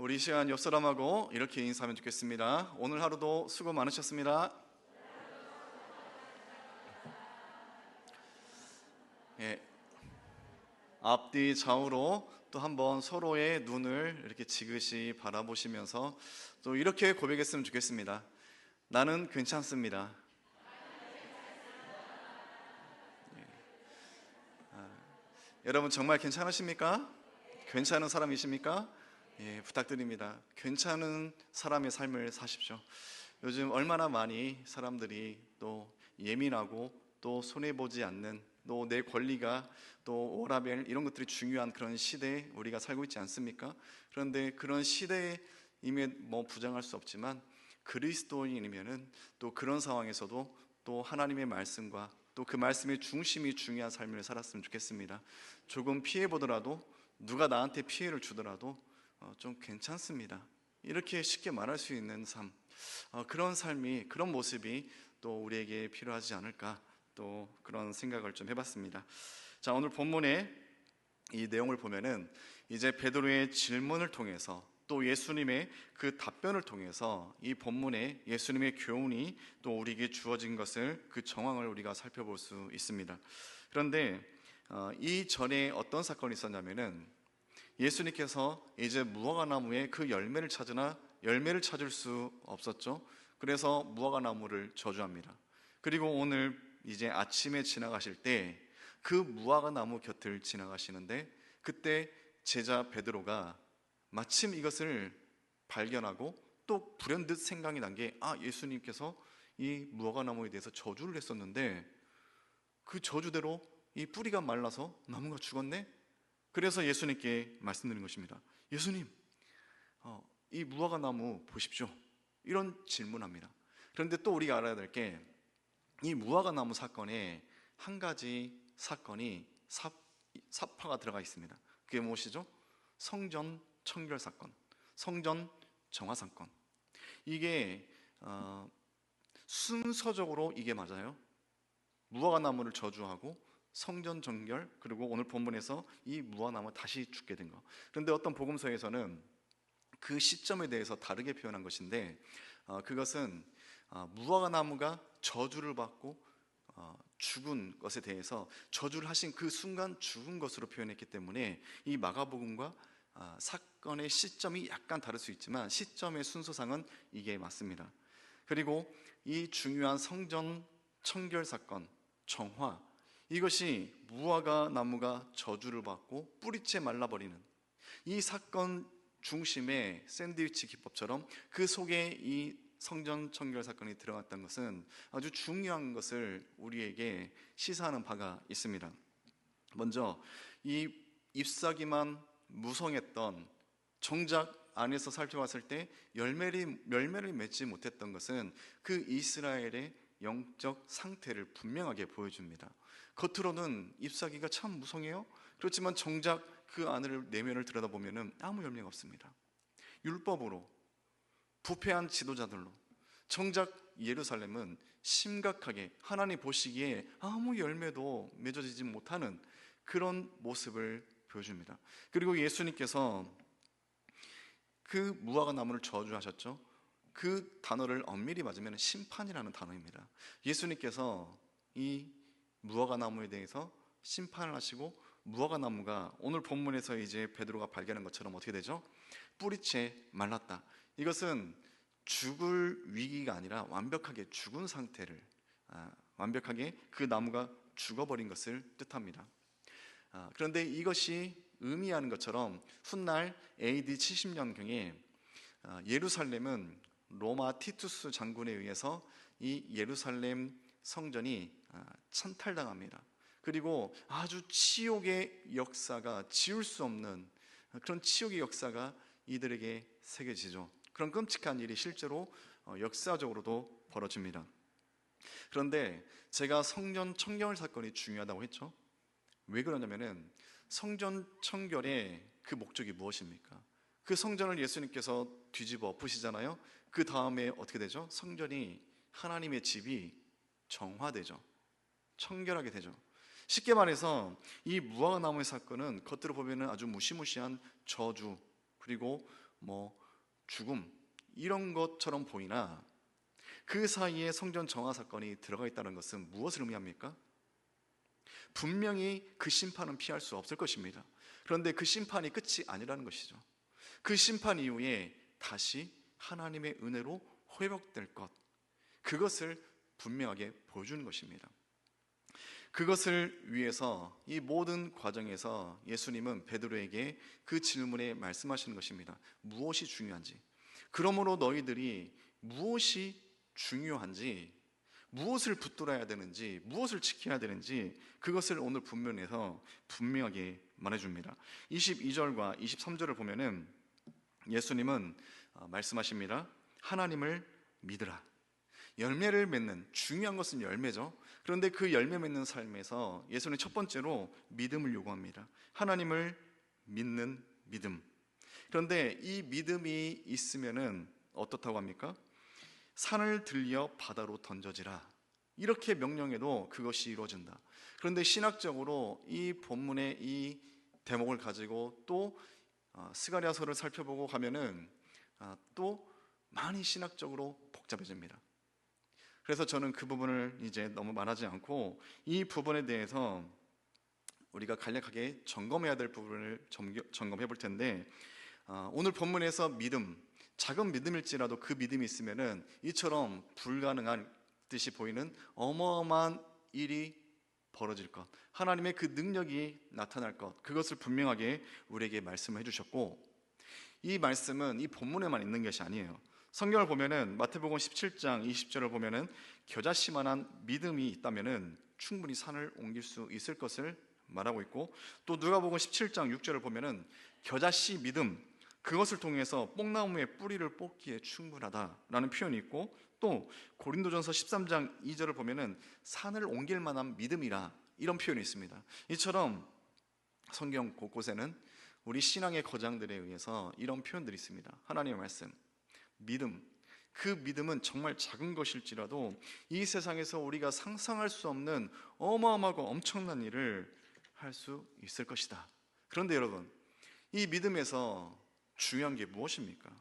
우리 이 시간 옆 사람하고 이렇게 인사하면 좋겠습니다. 오늘 하루도 수고 많으셨습니다. 예, 앞뒤 좌우로 또 한번 서로의 눈을 이렇게 지그시 바라보시면서 또 이렇게 고백했으면 좋겠습니다. 나는 괜찮습니다. 예. 아, 여러분 정말 괜찮으십니까? 괜찮은 사람이십니까? 예, 부탁드립니다. 괜찮은 사람의 삶을 사십시오. 요즘 얼마나 많이 사람들이 또 예민하고 또 손해 보지 않는 또 내 권리가 또 오라벨 이런 것들이 중요한 그런 시대에 우리가 살고 있지 않습니까? 그런데 그런 시대임에 뭐 부정할 수 없지만 그리스도인이면은 또 그런 상황에서도 또 하나님의 말씀과 또 그 말씀의 중심이 중요한 삶을 살았으면 좋겠습니다. 조금 피해 보더라도 누가 나한테 피해를 주더라도 어, 좀 괜찮습니다. 이렇게 쉽게 말할 수 있는 삶, 어, 그런 삶이 그런 모습이 또 우리에게 필요하지 않을까 또 그런 생각을 좀 해봤습니다. 자 오늘 본문의 이 내용을 보면은 이제 베드로의 질문을 통해서 또 예수님의 그 답변을 통해서 이 본문에 예수님의 교훈이 또 우리에게 주어진 것을 그 정황을 우리가 살펴볼 수 있습니다. 그런데 어, 이 전에 어떤 사건이 있었냐면은 예수님께서 이제 무화과 나무에 그 열매를 찾으나 열매를 찾을 수 없었죠. 그래서 무화과 나무를 저주합니다. 그리고 오늘 이제 아침에 지나가실 때 그 무화과 나무 곁을 지나가시는데 그때 제자 베드로가 마침 이것을 발견하고 또 불현듯 생각이 난 게 아, 예수님께서 이 무화과 나무에 대해서 저주를 했었는데 그 저주대로 이 뿌리가 말라서 나무가 죽었네? 그래서 예수님께 말씀드린 것입니다. 예수님, 어, 이 무화과 나무 보십시오. 이런 질문합니다. 그런데 또 우리가 알아야 될 게 이 무화과 나무 사건에 한 가지 사건이 사, 사파가 들어가 있습니다. 그게 무엇이죠? 성전 청결 사건, 성전 정화 사건. 이게 어, 순서적으로 이게 맞아요. 무화과 나무를 저주하고 성전 정결 그리고 오늘 본문에서 이 무화나무 다시 죽게 된 거. 그런데 어떤 복음서에서는 그 시점에 대해서 다르게 표현한 것인데 어, 그것은 어, 무화과 나무가 저주를 받고 어, 죽은 것에 대해서 저주를 하신 그 순간 죽은 것으로 표현했기 때문에 이 마가복음과 어, 사건의 시점이 약간 다를 수 있지만 시점의 순서상은 이게 맞습니다. 그리고 이 중요한 성전 청결 사건 정화 이것이 무화과 나무가 저주를 받고 뿌리채 말라버리는 이 사건 중심의 샌드위치 기법처럼 그 속에 이 성전 청결 사건이 들어갔던 것은 아주 중요한 것을 우리에게 시사하는 바가 있습니다. 먼저 이 잎사귀만 무성했던 정작 안에서 살펴봤을 때 열매를, 열매를 맺지 못했던 것은 그 이스라엘의 영적 상태를 분명하게 보여줍니다. 겉으로는 잎사귀가 참 무성해요. 그렇지만 정작 그 안을 내면을 들여다보면 아무 열매가 없습니다. 율법으로 부패한 지도자들로 정작 예루살렘은 심각하게 하나님 보시기에 아무 열매도 맺어지지 못하는 그런 모습을 보여줍니다. 그리고 예수님께서 그 무화과 나무를 저주하셨죠. 그 단어를 엄밀히 맞으면 심판이라는 단어입니다. 예수님께서 이 무화과 나무에 대해서 심판을 하시고 무화과 나무가 오늘 본문에서 이제 베드로가 발견한 것처럼 어떻게 되죠? 뿌리채 말랐다. 이것은 죽을 위기가 아니라 완벽하게 죽은 상태를 아, 완벽하게 그 나무가 죽어버린 것을 뜻합니다. 아, 그런데 이것이 의미하는 것처럼 훗날 AD 70년경에 아, 예루살렘은 로마 티투스 장군에 의해서 이 예루살렘 성전이 아, 찬탈당합니다. 그리고 아주 치욕의 역사가 지울 수 없는 그런 치욕의 역사가 이들에게 새겨지죠. 그런 끔찍한 일이 실제로 어, 역사적으로도 벌어집니다. 그런데 제가 성전 청결 사건이 중요하다고 했죠. 왜 그러냐면은 성전 청결의 그 목적이 무엇입니까? 그 성전을 예수님께서 뒤집어 엎으시잖아요. 그 다음에 어떻게 되죠? 성전이 하나님의 집이 정화되죠. 청결하게 되죠. 쉽게 말해서 이 무화과 나무의 사건은 겉으로 보면 아주 무시무시한 저주 그리고 뭐 죽음 이런 것처럼 보이나 그 사이에 성전 정화 사건이 들어가 있다는 것은 무엇을 의미합니까? 분명히 그 심판은 피할 수 없을 것입니다. 그런데 그 심판이 끝이 아니라는 것이죠. 그 심판 이후에 다시 하나님의 은혜로 회복될 것, 그것을 분명하게 보여주는 것입니다. 그것을 위해서 이 모든 과정에서 예수님은 베드로에게 그 질문에 말씀하시는 것입니다. 무엇이 중요한지. 그러므로 너희들이 무엇이 중요한지, 무엇을 붙들어야 되는지, 무엇을 지켜야 되는지 그것을 오늘 본문에서 분명하게 말해 줍니다. 22절과 23절을 보면은 예수님은 어, 말씀하십니다. 하나님을 믿으라. 열매를 맺는 중요한 것은 열매죠. 그런데 그 열매 맺는 삶에서 예수님 첫 번째로 믿음을 요구합니다. 하나님을 믿는 믿음. 그런데 이 믿음이 있으면은 어떻다고 합니까? 산을 들려 바다로 던져지라. 이렇게 명령해도 그것이 이루어진다. 그런데 신학적으로 이 본문의 이 대목을 가지고 또 어, 스가랴서를 살펴보고 가면은 아, 또 많이 신학적으로 복잡해집니다. 그래서 저는 그 부분을 이제 너무 말하지 않고 이 부분에 대해서 우리가 간략하게 점검해야 될 부분을 점검해 볼 텐데 어, 오늘 본문에서 믿음, 작은 믿음일지라도 그 믿음이 있으면은 이처럼 불가능한 듯이 보이는 어마어마한 일이 벌어질 것, 하나님의 그 능력이 나타날 것, 그것을 분명하게 우리에게 말씀해 주셨고, 이 말씀은 이 본문에만 있는 것이 아니에요. 성경을 보면은 마태복음 17장 20절을 보면은 겨자씨만한 믿음이 있다면은 충분히 산을 옮길 수 있을 것을 말하고 있고 또 누가복음 17장 6절을 보면은 겨자씨 믿음 그것을 통해서 뽕나무의 뿌리를 뽑기에 충분하다라는 표현이 있고 또 고린도전서 13장 2절을 보면은 산을 옮길 만한 믿음이라 이런 표현이 있습니다. 이처럼 성경 곳곳에는 우리 신앙의 거장들에 의해서 이런 표현들이 있습니다. 하나님의 말씀, 믿음. 그 믿음은 정말 작은 것일지라도 이 세상에서 우리가 상상할 수 없는 어마어마하고 엄청난 일을 할 수 있을 것이다. 그런데 여러분, 이 믿음에서 중요한 게 무엇입니까?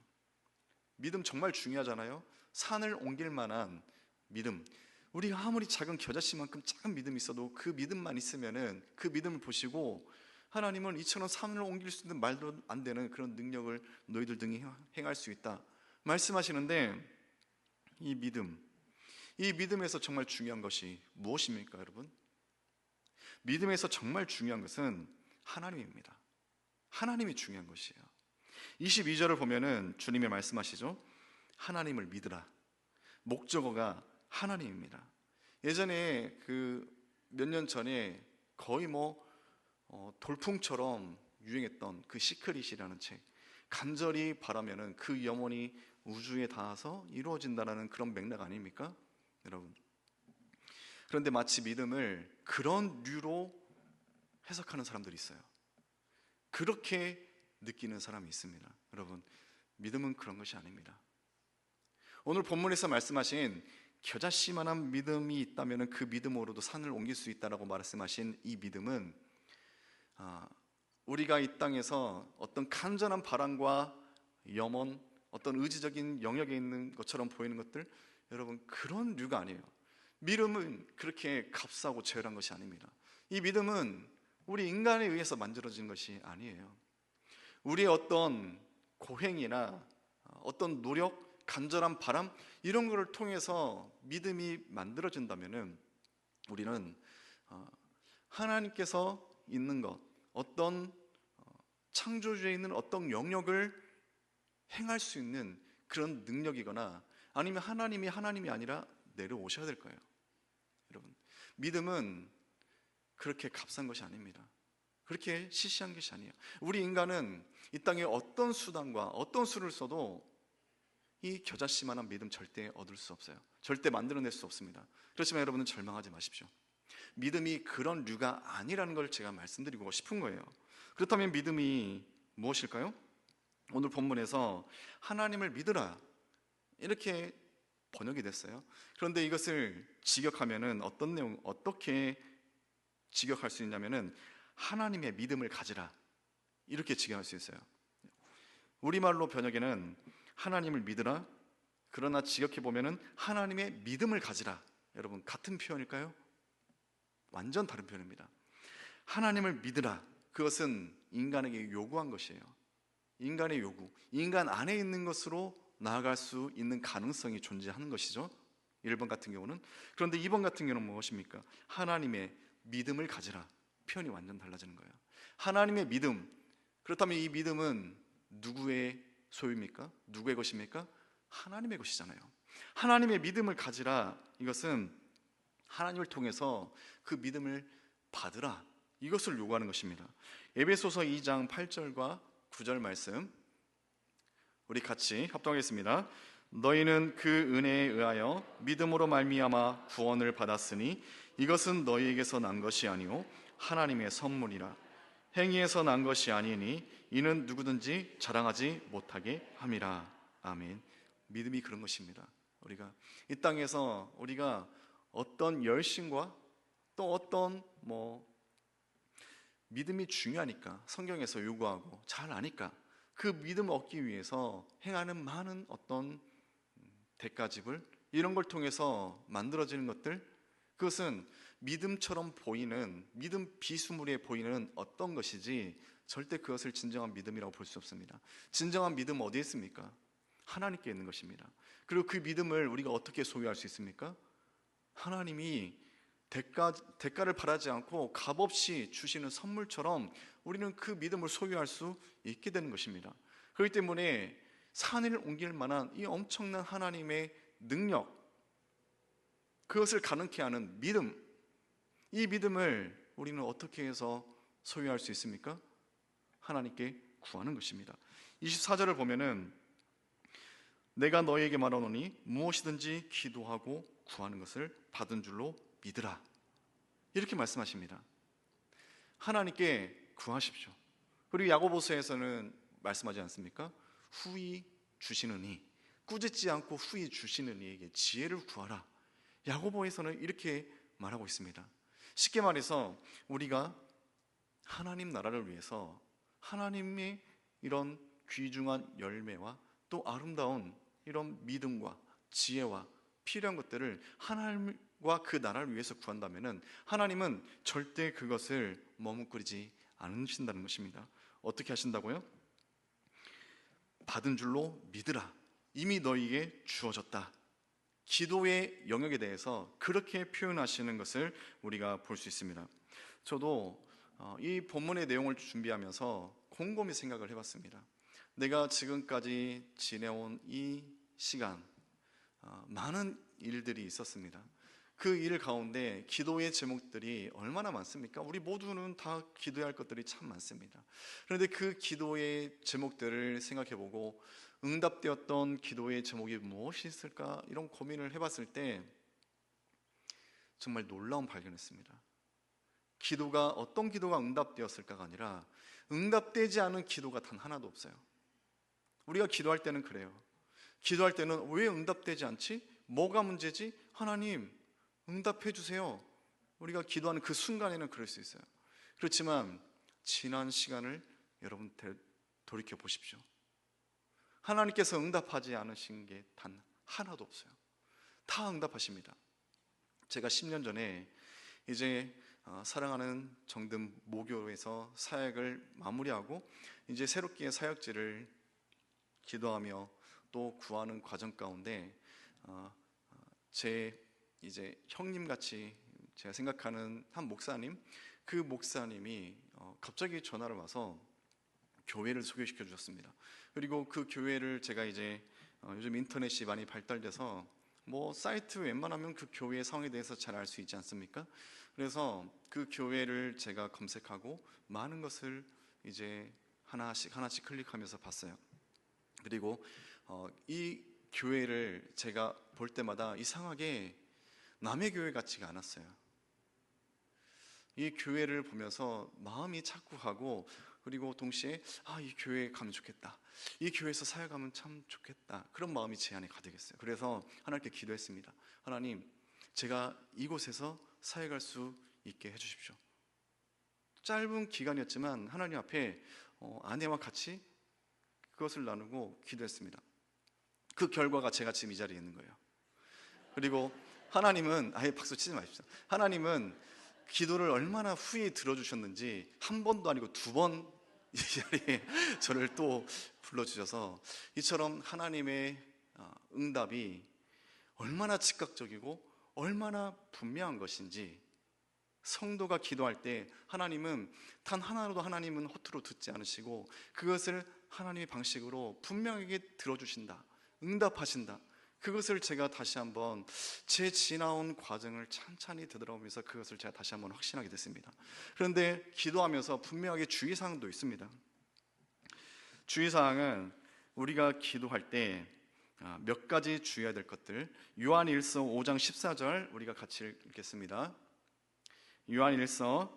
믿음 정말 중요하잖아요. 산을 옮길 만한 믿음. 우리가 아무리 작은 겨자씨만큼 작은 믿음이 있어도 그 믿음만 있으면은 그 믿음을 보시고 하나님은 이처럼 산을 옮길 수 있는 말도 안 되는 그런 능력을 너희들 등에 행할 수 있다. 말씀하시는데 이 믿음, 이 믿음에서 정말 중요한 것이 무엇입니까, 여러분? 믿음에서 정말 중요한 것은 하나님입니다. 하나님이 중요한 것이에요. 22절을 보면은 주님이 말씀하시죠. 하나님을 믿으라. 목적어가 하나님입니다. 예전에 그 몇 년 전에 거의 뭐 어, 돌풍처럼 유행했던 그 시크릿이라는 책. 간절히 바라면은 그 영혼이 우주에 닿아서 이루어진다라는 그런 맥락 아닙니까? 여러분. 그런데 마치 믿음을 그런 류로 해석하는 사람들이 있어요. 그렇게 느끼는 사람이 있습니다. 여러분, 믿음은 그런 것이 아닙니다. 오늘 본문에서 말씀하신 겨자씨만한 믿음이 있다면 그 믿음으로도 산을 옮길 수 있다라고 말씀하신 이 믿음은 아, 우리가 이 땅에서 어떤 간절한 바람과 염원, 어떤 의지적인 영역에 있는 것처럼 보이는 것들, 여러분 그런 류가 아니에요. 믿음은 그렇게 값싸고 제열한 것이 아닙니다. 이 믿음은 우리 인간에 의해서 만들어진 것이 아니에요. 우리의 어떤 고행이나 어떤 노력, 간절한 바람 이런 것을 통해서 믿음이 만들어진다면은 우리는 어, 하나님께서 있는 것, 어떤 어, 창조주에 있는 어떤 영역을 행할 수 있는 그런 능력이거나 아니면 하나님이 하나님이 아니라 내려오셔야 될 거예요. 여러분, 믿음은 그렇게 값싼 것이 아닙니다. 그렇게 시시한 것이 아니에요. 우리 인간은 이 땅에 어떤 수단과 어떤 수를 써도 이 겨자씨만한 믿음 절대 얻을 수 없어요. 절대 만들어낼 수 없습니다. 그렇지만 여러분은 절망하지 마십시오. 믿음이 그런 류가 아니라는 걸 제가 말씀드리고 싶은 거예요. 그렇다면 믿음이 무엇일까요? 오늘 본문에서 하나님을 믿으라 이렇게 번역이 됐어요. 그런데 이것을 직역하면은 어떤 내용 어떻게 직역할 수 있냐면은 하나님의 믿음을 가지라 이렇게 직역할 수 있어요. 우리말로 번역에는 하나님을 믿으라. 그러나 직역해 보면은 하나님의 믿음을 가지라. 여러분 같은 표현일까요? 완전 다른 표현입니다. 하나님을 믿으라. 그것은 인간에게 요구한 것이에요. 인간의 요구. 인간 안에 있는 것으로 나아갈 수 있는 가능성이 존재하는 것이죠. 1번 같은 경우는 그런데 2번 같은 경우는 무엇입니까? 하나님의 믿음을 가지라. 표현이 완전 달라지는 거예요. 하나님의 믿음. 그렇다면 이 믿음은 누구의 소유입니까? 누구의 것입니까? 하나님의 것이잖아요. 하나님의 믿음을 가지라. 이것은 하나님을 통해서 그 믿음을 받으라. 이것을 요구하는 것입니다. 에베소서 2장 8절과 9절 말씀 우리 같이 합동하겠습니다. 너희는 그 은혜에 의하여 믿음으로 말미암아 구원을 받았으니 이것은 너희에게서 난 것이 아니요 하나님의 선물이라 행위에서 난 것이 아니니 이는 누구든지 자랑하지 못하게 함이라 아멘 믿음이 그런 것입니다 우리가 이 땅에서 우리가 어떤 열심과 또 어떤 뭐 믿음이 중요하니까 성경에서 요구하고 잘 아니까 그 믿음을 얻기 위해서 행하는 많은 어떤 대가집을 이런 걸 통해서 만들어지는 것들 그것은 믿음처럼 보이는 믿음 비스무리해 보이는 어떤 것이지 절대 그것을 진정한 믿음이라고 볼 수 없습니다. 진정한 믿음은 어디에 있습니까? 하나님께 있는 것입니다. 그리고 그 믿음을 우리가 어떻게 소유할 수 있습니까? 하나님이 대가, 대가를 바라지 않고 값없이 주시는 선물처럼 우리는 그 믿음을 소유할 수 있게 되는 것입니다. 그렇기 때문에 산을 옮길 만한 이 엄청난 하나님의 능력, 그것을 가능케 하는 믿음, 이 믿음을 우리는 어떻게 해서 소유할 수 있습니까? 하나님께 구하는 것입니다. 24절을 보면은 내가 너에게 말하노니 무엇이든지 기도하고 구하는 것을 받은 줄로 믿으라. 이렇게 말씀하십니다. 하나님께 구하십시오. 그리고 야고보서에서는 말씀하지 않습니까? 후히 주시느니 꾸짖지 않고 후히 주시는 이에게 지혜를 구하라. 야고보에서는 이렇게 말하고 있습니다. 쉽게 말해서 우리가 하나님 나라를 위해서 하나님의 이런 귀중한 열매와 또 아름다운 이런 믿음과 지혜와 필요한 것들을 하나님 과그 나라를 위해서 구한다면은 하나님은 절대 그것을 머뭇거리지 않으신다는 것입니다. 어떻게 하신다고요? 받은 줄로 믿으라. 이미 너희에게 주어졌다. 기도의 영역에 대해서 그렇게 표현하시는 것을 우리가 볼 수 있습니다. 저도 어, 이 본문의 내용을 준비하면서 곰곰이 생각을 해봤습니다. 내가 지금까지 지내온 이 시간, 어, 많은 일들이 있었습니다. 그 일 가운데 기도의 제목들이 얼마나 많습니까? 우리 모두는 다 기도해야 할 것들이 참 많습니다. 그런데 그 기도의 제목들을 생각해 보고 응답되었던 기도의 제목이 무엇이 있을까 이런 고민을 해 봤을 때 정말 놀라운 발견했습니다. 기도가 어떤 기도가 응답되었을까가 아니라 응답되지 않은 기도가 단 하나도 없어요. 우리가 기도할 때는 그래요. 기도할 때는 왜 응답되지 않지? 뭐가 문제지? 하나님, 응답해 주세요. 우리가 기도하는 그 순간에는 그럴 수 있어요. 그렇지만 지난 시간을 여러분 돌이켜 보십시오. 하나님께서 응답하지 않으신 게 단 하나도 없어요. 다 응답하십니다. 제가 10년 전에 이제 어, 사랑하는 정든 모교에서 사역을 마무리하고 이제 새롭게 사역지를 기도하며 또 구하는 과정 가운데 어, 제 이제 형님 같이 제가 생각하는 한 목사님 그 목사님이 어, 갑자기 전화를 와서 교회를 소개시켜 주셨습니다. 그리고 그 교회를 제가 이제 어, 요즘 인터넷이 많이 발달돼서 뭐 사이트 웬만하면 그 교회의 상황에 대해서 잘 알 수 있지 않습니까? 그래서 그 교회를 제가 검색하고 많은 것을 이제 하나씩 하나씩 클릭하면서 봤어요. 그리고 어, 이 교회를 제가 볼 때마다 이상하게 남의 교회 같지가 않았어요. 이 교회를 보면서 마음이 착고하고 그리고 동시에 아 이 교회에 가면 좋겠다. 이 교회에서 사역하면 참 좋겠다. 그런 마음이 제 안에 가득했어요. 그래서 하나님께 기도했습니다. 하나님, 제가 이곳에서 사역할 수 있게 해주십시오. 짧은 기간이었지만 하나님 앞에 어, 아내와 같이 그것을 나누고 기도했습니다. 그 결과가 제가 지금 이 자리에 있는 거예요. 그리고 하나님은 아예 박수 치지 마십시오. 하나님은 기도를 얼마나 후에 들어주셨는지 한 번도 아니고 두 번 이 자리에 저를 또 불러주셔서 이처럼 하나님의 어, 응답이 얼마나 즉각적이고 얼마나 분명한 것인지 성도가 기도할 때 하나님은 단 하나로도 하나님은 허투루 듣지 않으시고 그것을 하나님의 방식으로 분명하게 들어주신다. 응답하신다. 그것을 제가 다시 한번 제 지나온 과정을 찬찬히 되돌아보면서 그것을 제가 다시 한번 확신하게 됐습니다. 그런데 기도하면서 분명하게 주의사항도 있습니다. 주의사항은 우리가 기도할 때 아, 몇 가지 주의해야 될 것들 요한 1서 5장 14절 우리가 같이 읽겠습니다. 요한 1서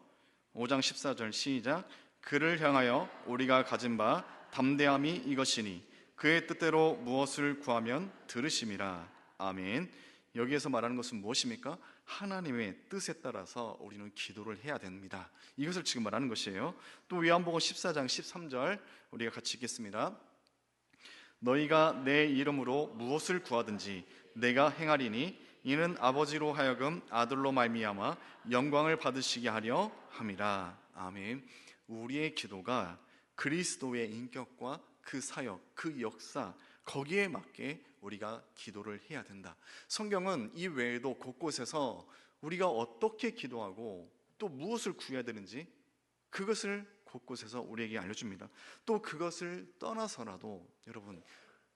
5장 14절 시작 그를 향하여 우리가 가진 바 담대함이 이것이니 그의 뜻대로 무엇을 구하면 들으심이라 아멘 여기에서 말하는 것은 무엇입니까? 하나님의 뜻에 따라서 우리는 기도를 해야 됩니다 이것을 지금 말하는 것이에요 또 요한복음 14장 13절 우리가 같이 읽겠습니다 너희가 내 이름으로 무엇을 구하든지 내가 행하리니 이는 아버지로 하여금 아들로 말미암아 영광을 받으시게 하려 함이라. 아멘. 우리의 기도가 그리스도의 인격과 그 사역, 그 역사 거기에 맞게 우리가 기도를 해야 된다. 성경은 이 외에도 곳곳에서 우리가 어떻게 기도하고 또 무엇을 구해야 되는지 그것을 곳곳에서 우리에게 알려줍니다. 또 그것을 떠나서라도 여러분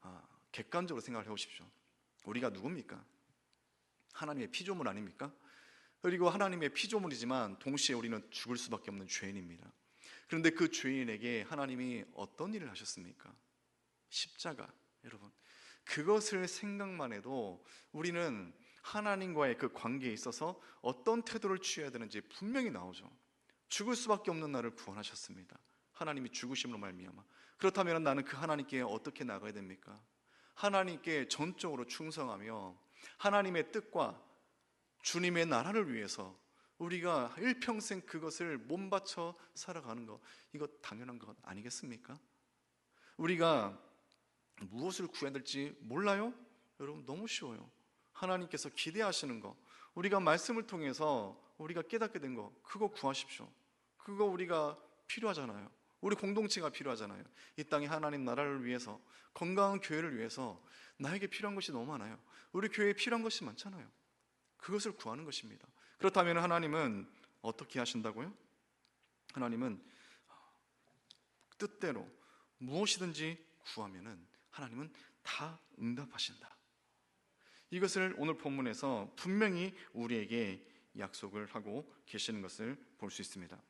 아, 객관적으로 생각을 해보십시오. 우리가 누굽니까? 하나님의 피조물 아닙니까? 그리고 하나님의 피조물이지만 동시에 우리는 죽을 수밖에 없는 죄인입니다. 그런데 그 죄인에게 하나님이 어떤 일을 하셨습니까? 십자가, 여러분. 그것을 생각만 해도 우리는 하나님과의 그 관계에 있어서 어떤 태도를 취해야 되는지 분명히 나오죠. 죽을 수밖에 없는 나를 구원하셨습니다. 하나님이 죽으심으로 말미암아. 그렇다면 나는 그 하나님께 어떻게 나가야 됩니까? 하나님께 전적으로 충성하며 하나님의 뜻과 주님의 나라를 위해서 우리가 일평생 그것을 몸 바쳐 살아가는 것, 이거 당연한 것 아니겠습니까? 우리가 무엇을 구해야 될지 몰라요? 여러분, 너무 쉬워요. 하나님께서 기대하시는 것, 우리가 말씀을 통해서 우리가 깨닫게 된 것, 그거 구하십시오. 그거 우리가 필요하잖아요. 우리 공동체가 필요하잖아요. 이 땅에 하나님 나라를 위해서, 건강한 교회를 위해서 나에게 필요한 것이 너무 많아요. 우리 교회에 필요한 것이 많잖아요. 그것을 구하는 것입니다. 그렇다면 하나님은 어떻게 하신다고요? 하나님은 뜻대로 무엇이든지 구하면은 하나님은 다 응답하신다. 이것을 오늘 본문에서 분명히 우리에게 약속을 하고 계시는 것을 볼 수 있습니다.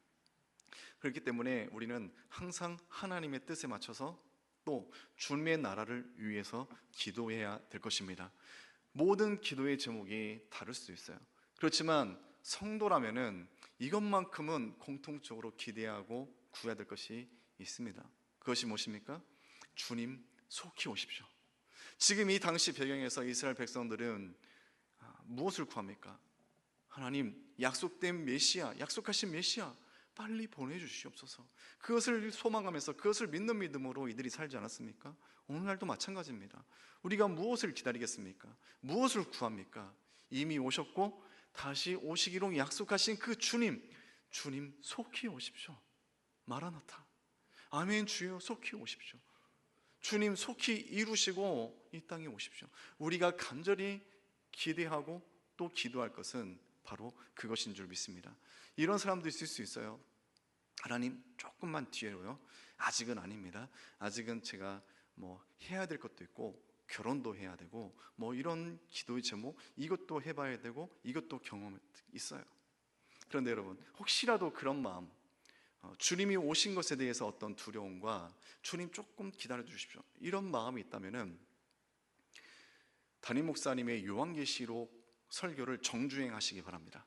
그렇기 때문에 우리는 항상 하나님의 뜻에 맞춰서 또 주님의 나라를 위해서 기도해야 될 것입니다. 모든 기도의 제목이 다를 수 있어요. 그렇지만 성도라면은 이것만큼은 공통적으로 기대하고 구해야 될 것이 있습니다. 그것이 무엇입니까? 주님 속히 오십시오. 지금 이 당시 배경에서 이스라엘 백성들은 아, 무엇을 구합니까? 하나님 약속된 메시아, 약속하신 메시아 빨리 보내주시옵소서. 그것을 소망하면서 그것을 믿는 믿음으로 이들이 살지 않았습니까? 오늘날도 마찬가지입니다. 우리가 무엇을 기다리겠습니까? 무엇을 구합니까? 이미 오셨고 다시 오시기로 약속하신 그 주님, 주님 속히 오십시오. 마라나타. 아멘 주여 속히 오십시오. 주님 속히 이루시고 이 땅에 오십시오. 우리가 간절히 기대하고 또 기도할 것은 바로 그것인 줄 믿습니다. 이런 사람도 있을 수 있어요. 하나님 조금만 뒤에로요. 아직은 아닙니다. 아직은 제가 뭐 해야 될 것도 있고 결혼도 해야 되고 뭐 이런 기도의 제목 이것도 해봐야 되고 이것도 경험 있어요. 그런데 여러분 혹시라도 그런 마음 어, 주님이 오신 것에 대해서 어떤 두려움과 주님 조금 기다려 주십시오. 이런 마음이 있다면은 담임 목사님의 요한계시록 설교를 정주행하시기 바랍니다.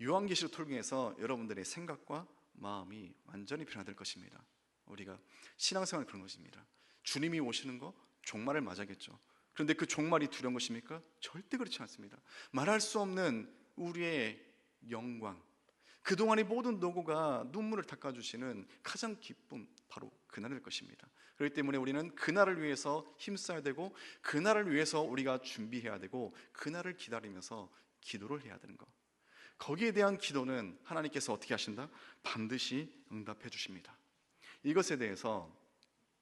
요한계시록 통해서 여러분들의 생각과 마음이 완전히 변화될 것입니다. 우리가 신앙생활 그런 것입니다. 주님이 오시는 거 종말을 맞아겠죠. 그런데 그 종말이 두려운 것입니까? 절대 그렇지 않습니다. 말할 수 없는 우리의 영광, 그동안의 모든 노고가 눈물을 닦아주시는 가장 기쁨 바로 그날일 것입니다. 그렇기 때문에 우리는 그날을 위해서 힘써야 되고 그날을 위해서 우리가 준비해야 되고 그날을 기다리면서 기도를 해야 되는 것. 거기에 대한 기도는 하나님께서 어떻게 하신다? 반드시 응답해 주십니다. 이것에 대해서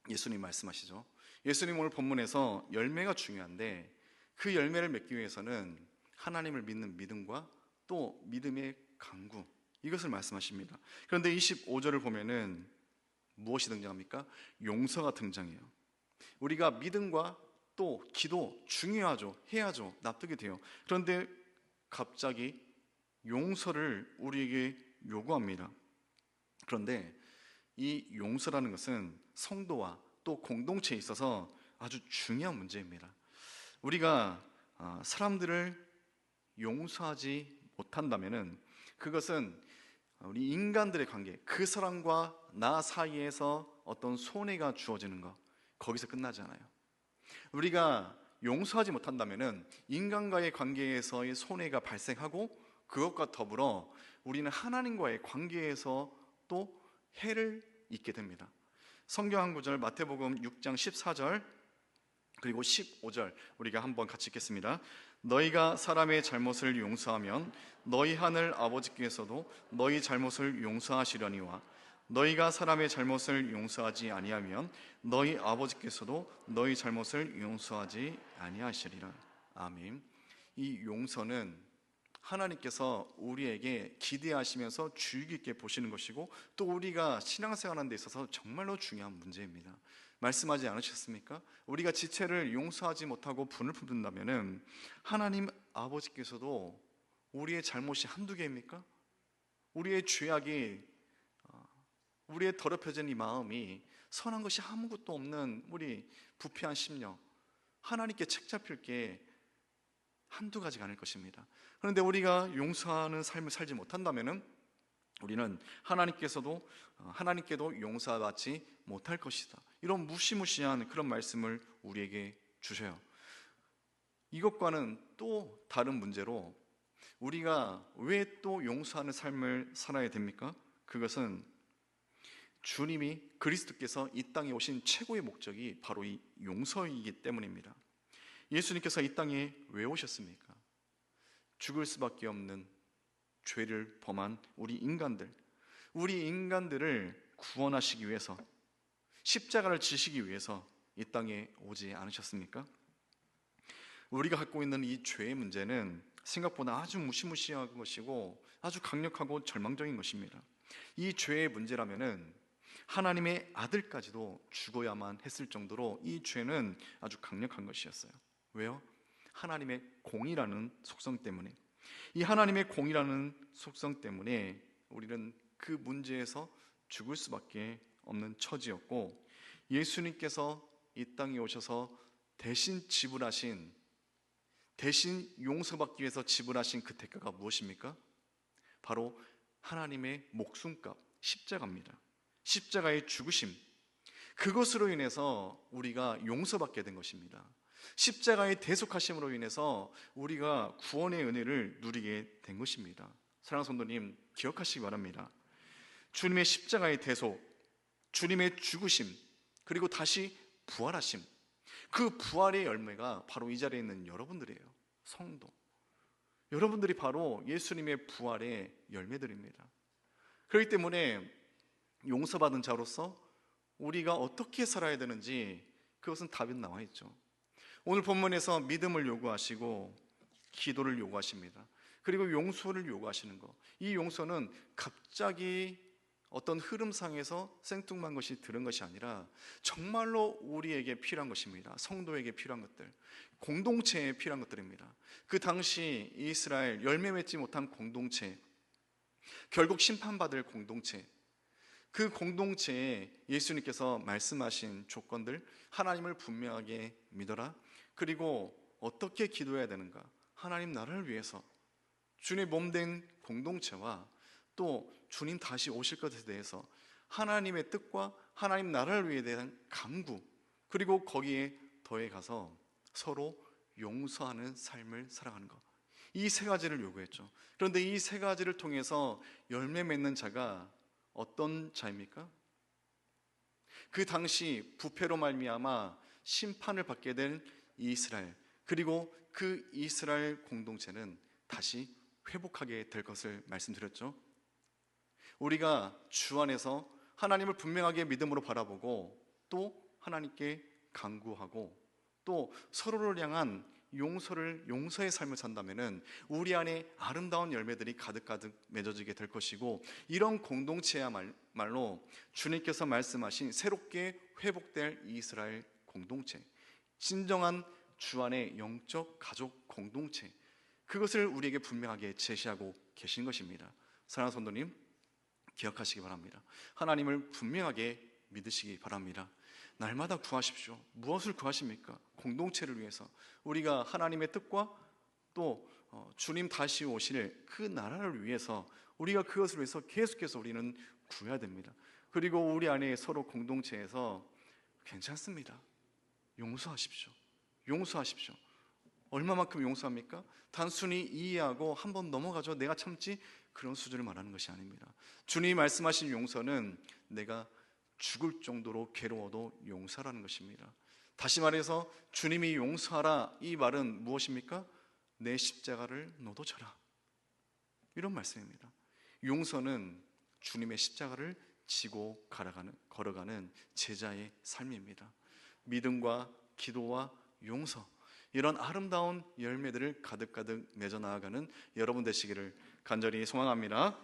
예수님 말씀하시죠. 예수님 오늘 본문에서 열매가 중요한데 그 열매를 맺기 위해서는 하나님을 믿는 믿음과 또 믿음의 강구 이것을 말씀하십니다. 그런데 25절을 보면은 무엇이 등장합니까? 용서가 등장해요. 우리가 믿음과 또 기도 중요하죠. 해야죠. 납득이 돼요. 그런데 갑자기 용서를 우리에게 요구합니다. 그런데 이 용서라는 것은 성도와 또 공동체에 있어서 아주 중요한 문제입니다. 우리가 아, 사람들을 용서하지 못한다면은 그것은 우리 인간들의 관계, 그 사람과 나 사이에서 어떤 손해가 주어지는 것, 거기서 끝나지 않아요. 우리가 용서하지 못한다면은 인간과의 관계에서의 손해가 발생하고 그것과 더불어 우리는 하나님과의 관계에서 또 해를 입게 됩니다. 성경 한 구절 마태복음 6장 14절 그리고 15절 우리가 한번 같이 읽겠습니다. 너희가 사람의 잘못을 용서하면 너희 하늘 아버지께서도 너희 잘못을 용서하시려니와 너희가 사람의 잘못을 용서하지 아니하면 너희 아버지께서도 너희 잘못을 용서하지 아니하시리라. 아멘. 이 용서는 하나님께서 우리에게 기대하시면서 주의 깊게 보시는 것이고 또 우리가 신앙생활하는 데 있어서 정말로 중요한 문제입니다. 말씀하지 않으셨습니까? 우리가 지체를 용서하지 못하고 분을 품는다면은 하나님 아버지께서도 우리의 잘못이 한두 개입니까? 우리의 죄악이 어, 우리의 더럽혀진 이 마음이 선한 것이 아무것도 없는 우리 부패한 심령 하나님께 책 잡힐 게 한두 가지가 아닐 것입니다. 그런데 우리가 용서하는 삶을 살지 못한다면은 우리는 하나님께서도 어, 하나님께도 용서받지 못할 것이다. 이런 무시무시한 그런 말씀을 우리에게 주셔요. 이것과는 또 다른 문제로 우리가 왜 또 용서하는 삶을 살아야 됩니까? 그것은 주님이 그리스도께서 이 땅에 오신 최고의 목적이 바로 이 용서이기 때문입니다. 예수님께서 이 땅에 왜 오셨습니까? 죽을 수밖에 없는 죄를 범한 우리 인간들, 우리 인간들을 구원하시기 위해서 십자가를 지시기 위해서 이 땅에 오지 않으셨습니까? 우리가 갖고 있는 이 죄의 문제는 생각보다 아주 무시무시한 것이고 아주 강력하고 절망적인 것입니다. 이 죄의 문제라면은 하나님의 아들까지도 죽어야만 했을 정도로 이 죄는 아주 강력한 것이었어요. 왜요? 하나님의 공이라는 속성 때문에 이 하나님의 공이라는 속성 때문에 우리는 그 문제에서 죽을 수밖에 없는 처지였고 예수님께서 이 땅에 오셔서 대신 지불하신 대신 용서받기 위해서 지불하신 그 대가가 무엇입니까? 바로 하나님의 목숨값 십자가입니다. 십자가의 죽으심 그것으로 인해서 우리가 용서받게 된 것입니다. 십자가의 대속하심으로 인해서 우리가 구원의 은혜를 누리게 된 것입니다. 사랑하는 성도님 기억하시기 바랍니다. 주님의 십자가의 대속, 주님의 죽으심, 그리고 다시 부활하심. 그 부활의 열매가 바로 이 자리에 있는 여러분들이에요. 성도. 여러분들이 바로 예수님의 부활의 열매들입니다. 그렇기 때문에 용서받은 자로서 우리가 어떻게 살아야 되는지 그것은 답이 나와 있죠. 오늘 본문에서 믿음을 요구하시고 기도를 요구하십니다. 그리고 용서를 요구하시는 것. 이 용서는 갑자기 어떤 흐름상에서 생뚱만 것이 들은 것이 아니라 정말로 우리에게 필요한 것입니다. 성도에게 필요한 것들, 공동체에 필요한 것들입니다. 그 당시 이스라엘 열매 맺지 못한 공동체, 결국 심판받을 공동체, 그 공동체에 예수님께서 말씀하신 조건들, 하나님을 분명하게 믿어라. 그리고 어떻게 기도해야 되는가? 하나님 나라를 위해서 주님의 몸된 공동체와 또 주님 다시 오실 것에 대해서 하나님의 뜻과 하나님 나라를 위해 대한 강구 그리고 거기에 더해 가서 서로 용서하는 삶을 살아가는 것. 이 세 가지를 요구했죠. 그런데 이 세 가지를 통해서 열매 맺는 자가 어떤 자입니까? 그 당시 부패로 말미암아 심판을 받게 된 이스라엘 그리고 그 이스라엘 공동체는 다시 회복하게 될 것을 말씀드렸죠. 우리가 주 안에서 하나님을 분명하게 믿음으로 바라보고 또 하나님께 간구하고 또 서로를 향한 용서를 용서의 삶을 산다면은 우리 안에 아름다운 열매들이 가득가득 맺어지게 될 것이고 이런 공동체야말로 주님께서 말씀하신 새롭게 회복될 이스라엘 공동체 진정한 주 안의 영적 가족 공동체 그것을 우리에게 분명하게 제시하고 계신 것입니다. 사랑하는 성도님 기억하시기 바랍니다. 하나님을 분명하게 믿으시기 바랍니다. 날마다 구하십시오. 무엇을 구하십니까? 공동체를 위해서 우리가 하나님의 뜻과 또 어, 주님 다시 오실 그 나라를 위해서 우리가 그것을 위해서 계속해서 우리는 구해야 됩니다. 그리고 우리 안에 서로 공동체에서 괜찮습니다. 용서하십시오. 용서하십시오. 얼마만큼 용서합니까? 단순히 이해하고 한 번 넘어가죠. 내가 참지 그런 수준을 말하는 것이 아닙니다. 주님이 말씀하신 용서는 내가 죽을 정도로 괴로워도 용서라는 것입니다. 다시 말해서 주님이 용서하라 이 말은 무엇입니까? 내 십자가를 너도 져라. 이런 말씀입니다. 용서는 주님의 십자가를 지고 걸어가는 제자의 삶입니다. 믿음과 기도와 용서, 이런 아름다운 열매들을 가득가득 맺어 나아가는 여러분 되시기를 간절히 소망합니다.